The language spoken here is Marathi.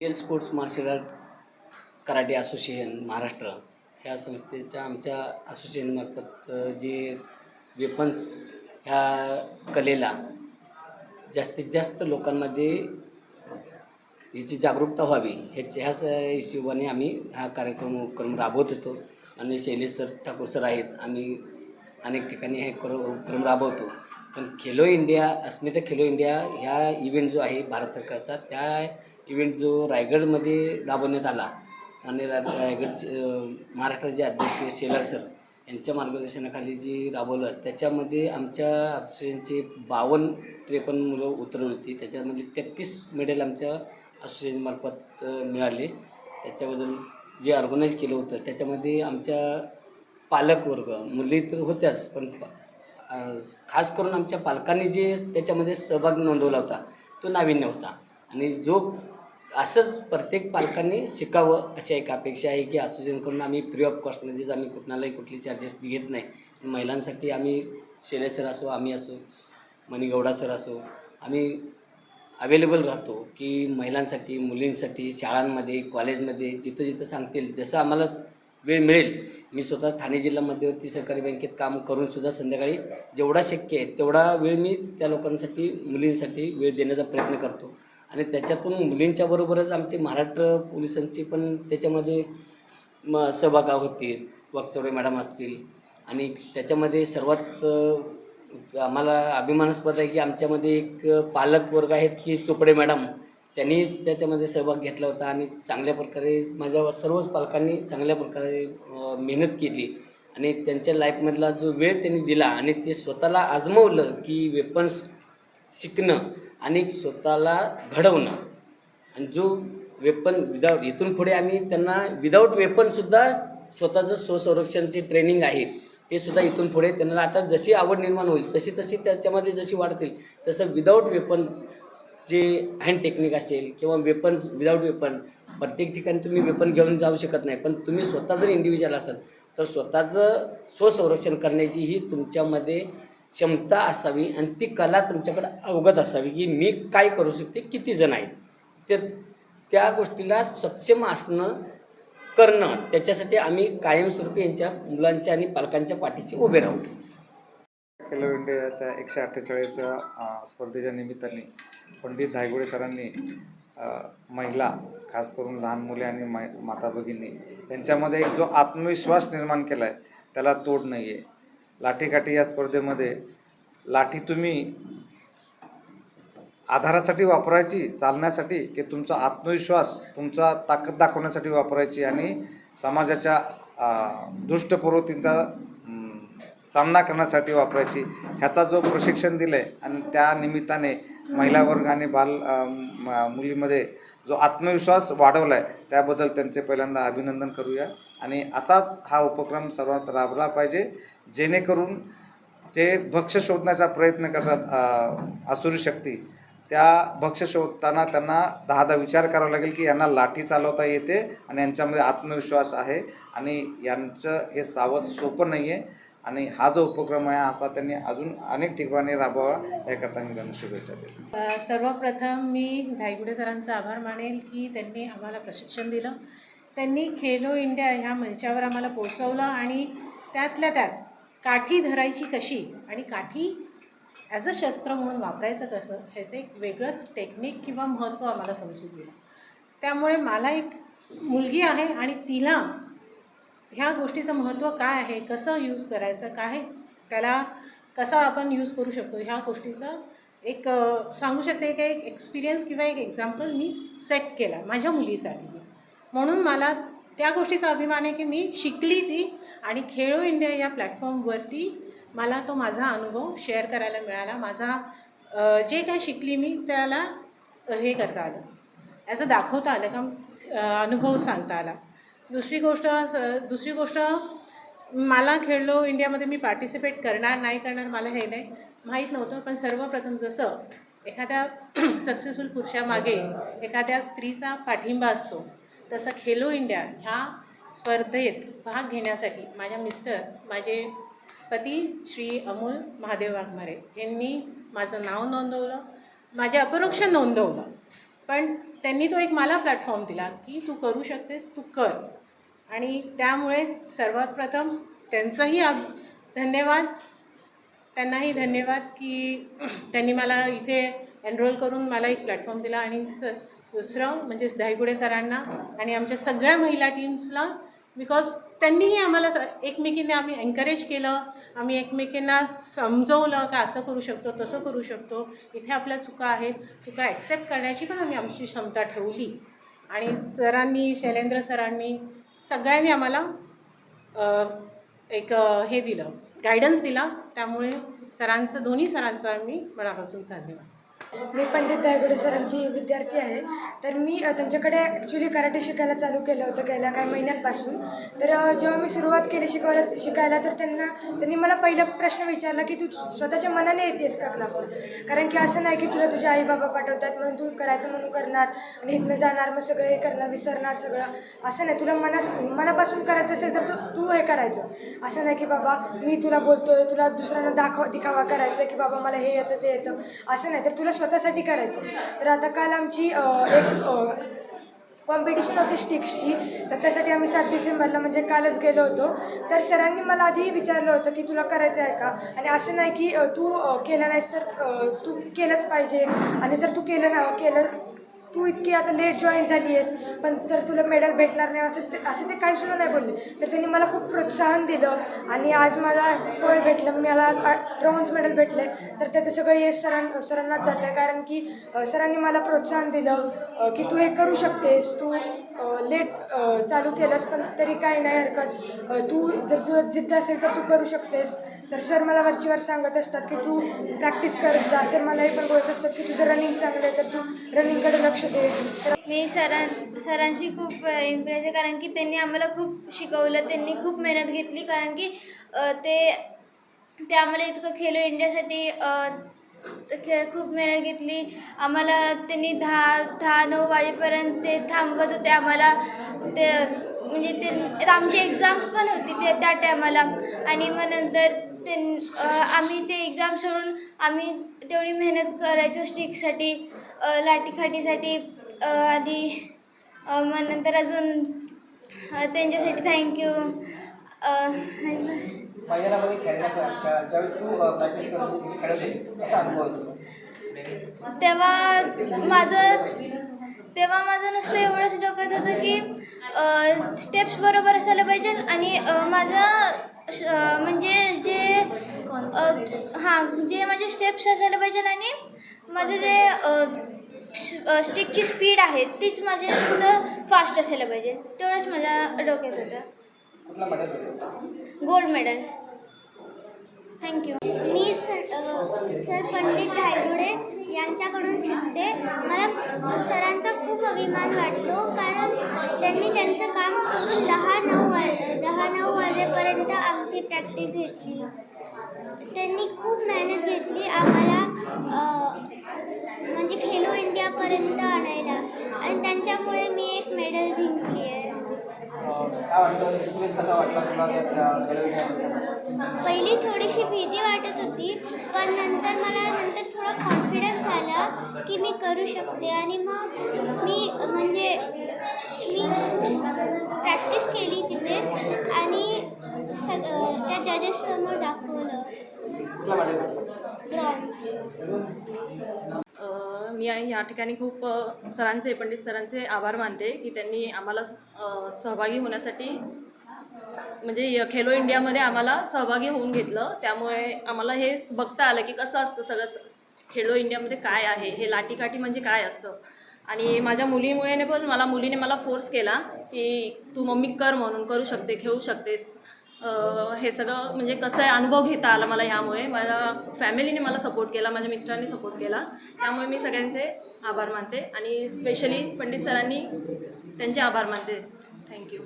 L sports martial arts karate association Maharashtra ह्या संस्थेच्या आमच्या असोसिएशनमार्फत जे वेपन्स ह्या कलेला जास्तीत जास्त लोकांमध्ये याची जागरूकता व्हावी ह्याच ह्याच हिशोबाने आम्ही हा कार्यक्रम उपक्रम राबवत होतो. आणि शैलेश सर ठाकूर सर आहेत. आम्ही अनेक ठिकाणी हे कर उपक्रम राबवतो. पण खेलो इंडिया अस्मिता खेलो इंडिया ह्या इव्हेंट जो आहे भारत सरकारचा त्या इव्हेंट जो रायगडमध्ये राबवण्यात आला आणि रा रायगडचे महाराष्ट्राचे अध्यक्ष शेलार सर यांच्या मार्गदर्शनाखाली जे राबवलं त्याच्यामध्ये आमच्या असोसिएशनचे बावन्न त्रेपन्न मुलं उतरवली होती. त्याच्यामध्ये तेहतीस मेडल आमच्या असोसिएशनमार्फत मिळाले. त्याच्याबद्दल जे ऑर्गनाईज केलं होतं त्याच्यामध्ये आमच्या पालकवर्ग मुली तर होत्याच पण खास करून आमच्या पालकांनी जे त्याच्यामध्ये सहभाग नोंदवला होता तो नाविन्य होता. आणि जो असंच प्रत्येक पालकांनी शिकावं अशी एक अपेक्षा आहे की असोसिएशनकडून आम्ही फ्री ऑफ कॉस्टमध्येच आम्ही कुठणालाही कुठली चार्जेस घेत नाही. महिलांसाठी आम्ही शेले सर असो आम्ही असो मणिगौडा सर असो आम्ही अवेलेबल राहतो की महिलांसाठी मुलींसाठी शाळांमध्ये कॉलेजमध्ये जिथं जिथं सांगतील जसं आम्हाला वेळ मिळेल. मी स्वतः ठाणे जिल्हा मध्यवर्ती सहकारी बँकेत काम करूनसुद्धा संध्याकाळी जेवढा शक्य आहे तेवढा वेळ मी त्या लोकांसाठी मुलींसाठी वेळ देण्याचा प्रयत्न करतो. आणि त्याच्यातून मुलींच्या बरोबरच आमचे महाराष्ट्र पोलिसांची पण त्याच्यामध्ये म सहभाग होतील वाकचौरे मॅडम असतील. आणि त्याच्यामध्ये सर्वात आम्हाला अभिमानास्पद आहे की आमच्यामध्ये एक पालक वर्ग आहेत की चोपडे मॅडम त्यांनीच त्याच्यामध्ये सहभाग घेतला होता आणि चांगल्या प्रकारे माझ्या सर्वच पालकांनी चांगल्या प्रकारे मेहनत केली. आणि त्यांच्या लाईफमधला जो वेळ त्यांनी दिला आणि ते स्वतःला आजमवलं की वेपन्स शिकणं आणि स्वतःला घडवणं. आणि जो वेपन विदाऊट इथून पुढे आम्ही त्यांना विदाऊट वेपनसुद्धा स्वतःचं स्वसंरक्षणची ट्रेनिंग आहे. ते सुद्धा इथून पुढे त्यांना आता जशी आवड निर्माण होईल तशी तशी त्याच्यामध्ये जशी वाढतील तसं विदाऊट वेपन जे हँड टेक्निक असेल किंवा वेपन विदाऊट वेपन प्रत्येक ठिकाणी तुम्ही वेपन घेऊन जाऊ शकत नाही. पण तुम्ही स्वतः जर इंडिव्हिज्युअल असाल तर स्वतःचं स्वसंरक्षण करण्याची ही तुमच्यामध्ये क्षमता असावी आणि ती कला तुमच्याकडे अवगत असावी की मी काय करू शकते किती जण आहेत. तर त्या गोष्टीला सक्षम असणं करणं त्याच्यासाठी आम्ही कायमस्वरूपी यांच्या मुलांच्या आणि पालकांच्या पाठीशी उभे राहू. खेलो इंडियाच्या एकशे अठ्ठेचाळीसच्या स्पर्धेच्या निमित्ताने पंडित धायगुडे सरांनी महिला खास करून लहान मुले आणि मै माता भगिनी यांच्यामध्ये एक जो आत्मविश्वास निर्माण केला आहे त्याला तोड नाही आहे लाठीकाठी या स्पर्धेमध्ये लाठी तुम्ही आधारासाठी वापरायची चालण्यासाठी की तुमचा आत्मविश्वास तुमचा ताकद दाखवण्यासाठी वापरायची आणि समाजाच्या दुष्ट प्रवृत्तींचा सामना करण्यासाठी वापरायची. ह्याचा जो प्रशिक्षण दिलं आहे आणि त्या निमित्ताने महिला वर्ग आणि बाल मुलीमध्ये जो आत्मविश्वास वाढवला आहे त्याबद्दल त्यांचे पहिल्यांदा अभिनंदन करूया. आणि असाच हा उपक्रम सर्वात राबला पाहिजे जेणेकरून जे भक्ष शोधण्याचा प्रयत्न करतात असुरी शक्ती त्या भक्ष्य शोधताना त्यांना दहा दहा विचार करावा लागेल की यांना लाठी चालवता येते आणि यांच्यामध्ये आत्मविश्वास आहे. आणि यांचं हे सावध सोपं नाही आहे आणि हा जो उपक्रम आहे असा त्यांनी अजून अनेक ठिकाणी राबवावा याकरता मी त्यांना शुभेच्छा देतो. सर्वप्रथम मी धायगुडे सरांचा आभार मानेल की त्यांनी आम्हाला प्रशिक्षण दिलं. त्यांनी खेलो इंडिया ह्या मंचावर आम्हाला पोचवलं आणि त्यातल्या त्यात काठी धरायची कशी आणि काठी ॲज अ शस्त्र म्हणून वापरायचं कसं ह्याचं एक वेगळंच टेक्निक किंवा महत्त्व आम्हाला समजून दिलं त्यामुळे मला एक मुलगी आहे आणि तिला ह्या गोष्टीचं महत्त्व काय आहे? कसं यूज करायचं? काय? त्याला कसा आपण यूज करू शकतो? ह्या गोष्टीचं एक सांगू शकते की? एक एक्सपिरियन्स किंवा एक एक्झाम्पल मी सेट केला माझ्या मुलीसाठी. म्हणून मला त्या गोष्टीचा अभिमान आहे की मी शिकली ती आणि खेळो इंडिया या प्लॅटफॉर्मवरती मला तो माझा अनुभव शेअर करायला मिळाला. माझा जे काय शिकली मी त्याला हे करता आलं. ॲज अ दाखवता आलं का? अनुभव सांगता आला. दुसरी गोष्ट स- दुसरी गोष्ट मला खेळलो इंडियामध्ये मी पार्टिसिपेट करणार नाही करणार मला हे नाही माहीत नव्हतं. पण सर्वप्रथम जसं एखाद्या सक्सेसफुल पुरुषामागे एखाद्या स्त्रीचा पाठिंबा असतो तसं खेलो इंडिया ह्या स्पर्धेत भाग घेण्यासाठी माझ्या मिस्टर माझे पती श्री अमोल महादेव वाघमारे यांनी माझं नाव नोंदवलं माझ्या अपरोक्ष नोंदवलं. पण त्यांनी तो एक मला प्लॅटफॉर्म दिला की तू करू शकतेस तू कर. आणि त्यामुळे सर्वात प्रथम त्यांचंही अग धन्यवाद. त्यांनाही धन्यवाद की त्यांनी मला इथे एनरोल करून मला एक प्लॅटफॉर्म दिला आणि स दुसरं म्हणजे धायगुडे सरांना आणि आमच्या सगळ्या महिला टीम्सला बिकॉज त्यांनीही आम्हाला एकमेकींना आम्ही एन्करेज केलं. आम्ही एकमेकींना समजवलं का असं करू शकतो तसं करू शकतो. इथे आपल्या चुका आहेत. चुका ॲक्सेप्ट करण्याची पण आम्ही आमची क्षमता ठेवली. आणि सरांनी शैलेंद्र सरांनी सगळ्यांनी आम्हाला एक हे दिलं गायडन्स दिला. त्यामुळे सरांचं दोन्ही सरांचा मी मनापासून धन्यवाद. मी पंडित दायगुडे सरांची विद्यार्थी आहे. तर मी त्यांच्याकडे ॲक्च्युली कराटे शिकायला चालू केलं होतं गेल्या काही महिन्यांपासून. तर जेव्हा मी सुरुवात केली शिकवायला शिकायला तर त्यांना त्यांनी मला पहिला प्रश्न विचारला की तू स्वतःच्या मनाने येतेस का क्लासला कारण की असं नाही की तुला तुझे आई बाबा पाठवतात म्हणून तू करायचं म्हणून करणार आणि इथनं जाणार मग सगळं हे करणार विसरणार सगळं. असं नाही तुला मना मनापासून करायचं असेल तर तू तू हे करायचं. असं नाही की बाबा मी तुला बोलतोय तुला दुसऱ्यांना दाखवा दिखावा करायचा की बाबा मला हे येतं ते येतं. असं नाही तर तुला स्वतःसाठी करायचं. तर आता काल आमची एक कॉम्पिटिशन होती स्टिक्सची तर त्यासाठी आम्ही सात डिसेंबरला म्हणजे कालच गेलो होतो. तर सरांनी मला आधी विचारलं होतं की तुला करायचं आहे का? आणि असं नाही की तू केलं नाहीस तर तू केलंच पाहिजे. आणि जर तू केलं ना केलं तू इतकी आता लेट जॉईन झाली आहेस. पण तर तुला मेडल भेटणार नाही असं ते असं ते काही सुद्धा नाही बोलले. तर त्यांनी मला खूप प्रोत्साहन दिलं आणि आज मला फळ भेटलं. मला आज ब्रॉन्झ मेडल भेटलं आहे तर त्याचं सगळं यश सरां सरांनाच जातं आहे कारण की सरांनी मला प्रोत्साहन दिलं की तू हे करू शकतेस. तू लेट चालू केलंस पण तरी काही नाही हरकत. तू जर तुझं जिद्द असेल तर तू करू शकतेस. तर सर मला वरचीवर सांगत असतात की तू प्रॅक्टिस करत जा. सर मला हे पण बोलत असतात की तुझं रनिंग चांगलं आहे तर तू रनिंगकडे लक्ष दे. तर मी सरां सरांशी खूप इम्प्रेस आहे. कारण की त्यांनी आम्हाला खूप शिकवलं त्यांनी खूप मेहनत घेतली. कारण की ते ते आम्हाला इतकं खेलो इंडियासाठी खूप मेहनत घेतली. आम्हाला त्यांनी दहा दहा नऊ वाजेपर्यंत ते थांबवत होते. आम्हाला ते म्हणजे ते आमची एक्झाम्स पण होती ते त्या टायमाला आणि मग नंतर आम्ही ते एक्झाम सोडून आम्ही तेवढी मेहनत करायचो स्टिकसाठी लाठीखाटीसाठी अ, आणि मग नंतर अजून त्यांच्यासाठी थँक्यू मैदानामध्ये खेळण्याचा खेळ- ज्यावेळेस तू प्रॅक्टिस करत होती खेळत होतीस कसा अनुभव आहे तुझा तेव्हा माझं तेव्हा माझं नुसतं एवढंच डोक्यात होतं की स्टेप्स बरोबर असायला पाहिजे आणि माझं म्हणजे जे हां जे माझे स्टेप्स असायला पाहिजे आणि माझं जे स्टिकची स्पीड आहे तीच माझी फास्ट असायला पाहिजे. तेवढंच माझ्या डोक्यात होतं. गोल्ड मेडल थँक्यू मी सर सर पंडित धायगुडे यांच्याकडून शिकते. मला सरांचा खूप अभिमान वाटतो कारण त्यांनी त्यांचं काम सोडून दहा नऊ दहा नऊ वाजेपर्यंत आमची प्रॅक्टिस घेतली. त्यांनी खूप मेहनत घेतली आम्हाला म्हणजे खेलो इंडियापर्यंत आणायला. आणि त्यांच्यामुळे मी एक मेडल जिंकली आहे. पहिली थोडीशी भीती वाटत होती पण नंतर मला नंतर इतकं कॉन्फिडन्स आला की मी करू शकते. आणि मग मी म्हणजे मी प्रॅक्टिस केली तिथेच आणि सग त्या जजेससमोर दाखवलं. मी या ठिकाणी खूप सरांचे पंडित सरांचे आभार मानते की त्यांनी आम्हाला सहभागी होण्यासाठी म्हणजे खेलो इंडियामध्ये आम्हाला सहभागी होऊन घेतलं. त्यामुळे आम्हाला हे बघता आलं की कसं असतं सगळं खेलो इंडियामध्ये काय आहे हे लाटीकाठी म्हणजे काय असतं? आणि माझ्या मुलीमुळे पण मला मुलीने मला फोर्स केला की तू मम्मी कर म्हणून करू शकते खेळू शकतेस. हे सगळं म्हणजे कसं आहे अनुभव घेता आला मला ह्यामुळे. माझ्या फॅमिलीने मला सपोर्ट केला माझ्या मिस्टरांनी सपोर्ट केला. त्यामुळे मी सगळ्यांचे आभार मानते आणि स्पेशली पंडित सरांनी त्यांचे आभार मानते. थँक्यू